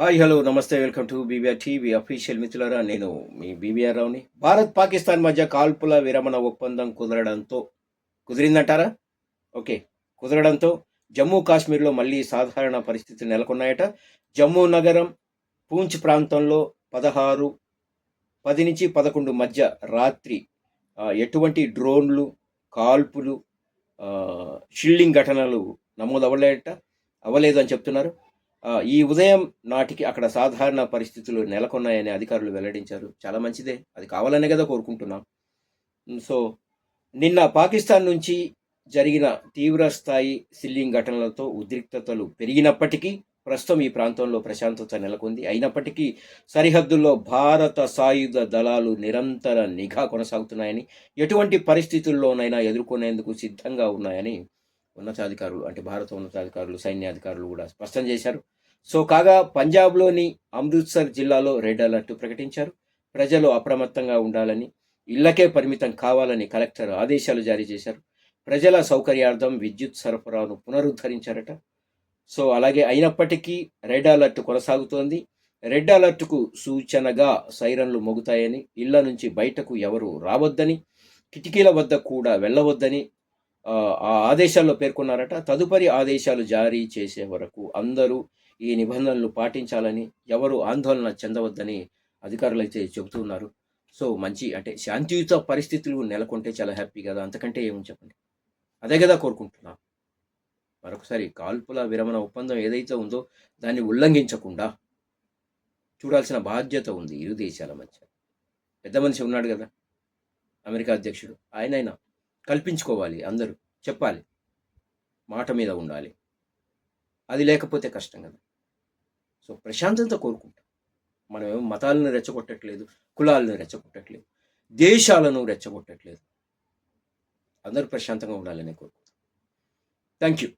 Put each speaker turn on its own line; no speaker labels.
Hi hello నమస్తే welcome to BBR TV official మిత్రులారా నేను మీ బీబీఆర్ రావుని. భారత్ పాకిస్తాన్ మధ్య కాల్పుల విరమణ ఒప్పందం కుదరడంతో కుదిరిందంటారా? ఓకే కుదరడంతో జమ్మూ కాశ్మీర్లో మళ్ళీ సాధారణ పరిస్థితులు నెలకొన్నాయట. జమ్మూ నగరం పూంచ్ ప్రాంతంలో పదహారు పది నుంచి పదకొండు మధ్య రాత్రి ఎటువంటి డ్రోన్లు కాల్పులు షిల్లింగ్ ఘటనలు నమోదు అవ్వలేట అవ్వలేదు అని చెప్తున్నారు. ఈ ఉదయం నాటికి అక్కడ సాధారణ పరిస్థితులు నెలకొన్నాయని అధికారులు వెల్లడించారు. చాలా మంచిదే. అది కావాలనే కదా కోరుకుంటున్నాం. సో నిన్న పాకిస్తాన్ నుంచి జరిగిన తీవ్ర స్థాయి సిల్లింగ్ ఘటనలతో ఉద్రిక్తతలు పెరిగినప్పటికీ ప్రస్తుతం ఈ ప్రాంతంలో ప్రశాంతత నెలకొంది. అయినప్పటికీ సరిహద్దుల్లో భారత సాయుధ దళాలు నిరంతర నిఘా కొనసాగుతున్నాయని ఎటువంటి పరిస్థితుల్లోనైనా ఎదుర్కొనేందుకు సిద్ధంగా ఉన్నాయని ఉన్నతాధికారులు అంటే భారత ఉన్నతాధికారులు సైన్యాధికారులు కూడా స్పష్టం చేశారు. సో కాగా పంజాబ్లోని అమృత్సర్ జిల్లాలో రెడ్ అలర్ట్ ప్రకటించారు. ప్రజలు అప్రమత్తంగా ఉండాలని ఇళ్ళకే పరిమితం కావాలని కలెక్టర్ ఆదేశాలు జారీ చేశారు. ప్రజల సౌకర్యార్థం విద్యుత్ సరఫరాను పునరుద్ధరించారట. సో అలాగే అయినప్పటికీ రెడ్ అలర్ట్ కొనసాగుతోంది. రెడ్ అలర్ట్కు సూచనగా సైరన్లు మోగుతాయని ఇళ్ళ నుంచి బయటకు ఎవరు రావద్దని కిటికీల వద్ద కూడా వెళ్ళవద్దని ఆ, ఆదేశాల్లో పేర్కొన్నారట తదుపరి ఆదేశాలు జారీ చేసే వరకు అందరూ ఈ నిబంధనలు పాటించాలని ఎవరు ఆందోళన చెందవద్దని అధికారులు అయితే చెబుతున్నారు. సో మంచి అంటే శాంతియుత పరిస్థితులు నెలకొంటే చాలా హ్యాపీ కదా అంతకంటే ఏమని చెప్పండి? అదే కదా కోరుకుంటున్నా. మరొకసారి కాల్పుల విరమణ ఒప్పందం ఏదైతే ఉందో దాన్ని ఉల్లంఘించకుండా చూడాల్సిన బాధ్యత ఉంది ఇరు దేశాల మధ్య. పెద్ద మనిషి ఉన్నాడు కదా అమెరికా అధ్యక్షుడు. ఆయనైనా కల్పించుకోవాలి అందరూ. చెప్పాలి. మాట మీద ఉండాలి. అది లేకపోతే కష్టం కదా. సో ప్రశాంతత కోరుకుంటాం. మనం ఏమో మతాలను రెచ్చగొట్టట్లేదు కులాలను రెచ్చగొట్టట్లేదు దేశాలను రెచ్చగొట్టట్లేదు. అందరూ ప్రశాంతంగా ఉండాలని కోరుకుంటాం. Thank you